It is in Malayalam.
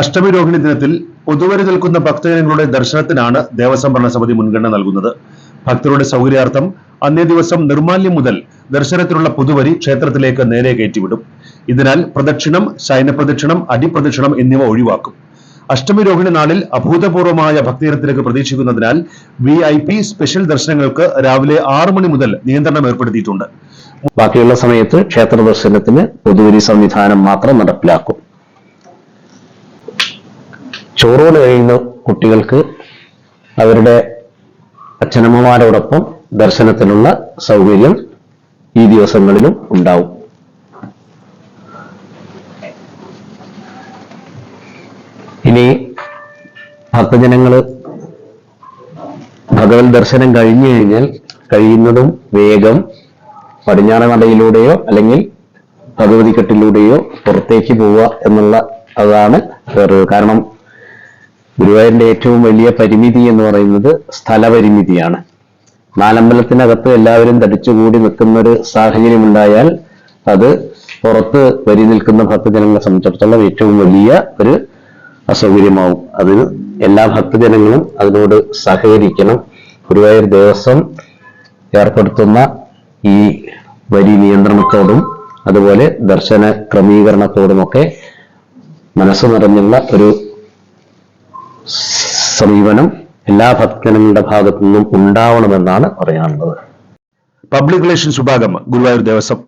അഷ്ടമി രോഹിണി ദിനത്തിൽ പൊതുവരെ നിൽക്കുന്ന ഭക്തജനങ്ങളുടെ ദർശനത്തിനാണ് ദേവസ്വം ഭരണസമിതി മുൻഗണന നൽകുന്നത്. ഭക്തരുടെ സൗകര്യാർത്ഥം അന്നേ ദിവസം നിർമാല്യം മുതൽ ദർശനത്തിനുള്ള പുതുവരി ക്ഷേത്രത്തിലേക്ക് നേരെ കയറ്റിവിടും. ഇതിനാൽ പ്രദക്ഷിണം ശയനപ്രദക്ഷിണം അടിപ്രദക്ഷിണം എന്നിവ ഒഴിവാക്കും. അഷ്ടമി രോഹിണി നാളിൽ അഭൂതപൂർവമായ ഭക്തീരത്തിലേക്ക് പ്രതീക്ഷിക്കുന്നതിനാൽ വി ഐ പി സ്പെഷ്യൽ ദർശനങ്ങൾക്ക് രാവിലെ ആറു മണി മുതൽ നിയന്ത്രണം ഏർപ്പെടുത്തിയിട്ടുണ്ട്. ബാക്കിയുള്ള സമയത്ത് ക്ഷേത്ര ദർശനത്തിന് പൊതുവരി സംവിധാനം മാത്രം നടപ്പിലാക്കും. ചോറൂണ് കഴിയുന്ന കുട്ടികൾക്ക് അവരുടെ അച്ഛനമ്മമാരോടൊപ്പം ദർശനത്തിനുള്ള സൗകര്യം ഈ ദിവസങ്ങളിലും ഉണ്ടാവും. ഇനി ഭക്തജനങ്ങൾ ഭഗവത് ദർശനം കഴിഞ്ഞു കഴിഞ്ഞാൽ കഴിയുന്നതും വേഗം പടിഞ്ഞാറ നടയിലൂടെയോ അല്ലെങ്കിൽ ഭഗവതി കെട്ടിലൂടെയോ പുറത്തേക്ക് പോവുക എന്നുള്ള അതാണ് കാരണം. ഗുരുവായൂരിന്റെ ഏറ്റവും വലിയ പരിമിതി എന്ന് പറയുന്നത് സ്ഥലപരിമിതിയാണ്. നാലമ്പലത്തിനകത്ത് എല്ലാവരും തടിച്ചുകൂടി നിൽക്കുന്ന ഒരു സാഹചര്യം ഉണ്ടായാൽ അത് പുറത്ത് വരി നിൽക്കുന്ന ഭക്തജനങ്ങളെ സംബന്ധിച്ചിടത്തോളം ഏറ്റവും വലിയ ഒരു അസൗകര്യമാവും. അതിന് എല്ലാ ഭക്തജനങ്ങളും അതിനോട് സഹകരിക്കണം. ഗുരുവായൂർ ദേവസ്വം ഏർപ്പെടുത്തുന്ന ഈ വരി നിയന്ത്രണത്തോടും അതുപോലെ ദർശന ക്രമീകരണത്തോടുമൊക്കെ മനസ്സ് നിറഞ്ഞുള്ള ഒരു സമീപനം എല്ലാ ഭക്തജനങ്ങളുടെ ഭാഗത്തു നിന്നും ഉണ്ടാവണമെന്നാണ് പറയാനുള്ളത്. പബ്ലിക് റിലേഷൻസ് വിഭാഗം ഗുരുവായൂർ ദേവസ്വം